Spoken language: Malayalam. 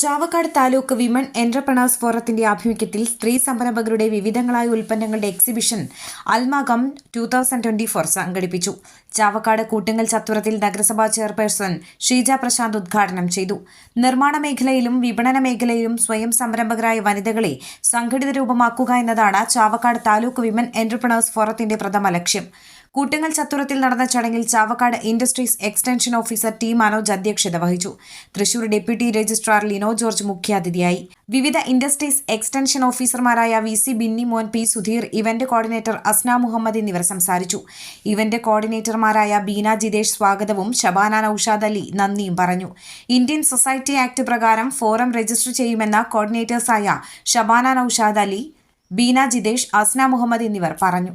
Chavakkad taluk women entrepreneurs ഫോറത്തിന്റെ ആഭിമുഖ്യത്തിൽ സ്ത്രീ സംരംഭകരുടെ വിവിധങ്ങളായ ഉൽപ്പന്നങ്ങളുടെ എക്സിബിഷൻ അൽമാകം ടു തൗസൻഡ് ട്വന്റി ഫോർ സംഘടിപ്പിച്ചു. ചാവക്കാട് കൂട്ടുങ്ങൽ ചത്തുരത്തിൽ നഗരസഭാ ചെയർപേഴ്സൺ ഷീജ പ്രശാന്ത് ഉദ്ഘാടനം ചെയ്തു. നിർമ്മാണ മേഖലയിലും വിപണന മേഖലയിലും സ്വയം സംരംഭകരായ വനിതകളെ സംഘടിത രൂപമാക്കുക എന്നതാണ് ചാവക്കാട് താലൂക്ക് വിമൺ എന്റർപ്രണേഴ്സ് ഫോറത്തിന്റെ പ്രഥമ ലക്ഷ്യം. കൂട്ടുങ്ങൽ ചത്തുരത്തിൽ നടന്ന ചടങ്ങിൽ Chavakkad industries extension officer T Manoj അധ്യക്ഷത വഹിച്ചു. തൃശൂർ ഡെപ്യൂട്ടി രജിസ്ട്രാർ ലിനോ ജോർജ് മുഖ്യാതിഥിയായി. വിവിധ ഇൻഡസ്ട്രീസ് എക്സ്റ്റൻഷൻ ഓഫീസർമാരായ V C Binny Mon P Sudheer event coordinator Asna Muhammad എന്നിവർ സംസാരിച്ചു. ഇവന്റ് കോർഡിനേറ്റർമാരായ ബീന ജിതേഷ് സ്വാഗതവും ഷബാന നൌഷാദ് അലി നന്ദിയും പറഞ്ഞു. ഇന്ത്യൻ സൊസൈറ്റി ആക്ട് പ്രകാരം ഫോറം രജിസ്റ്റർ ചെയ്യുമെന്ന കോർഡിനേറ്റേഴ്സായ ഷബാന നൌഷാദ് അലി ബീന ജിതേഷ് അസ്ന മുഹമ്മദ് എന്നിവർ പറഞ്ഞു.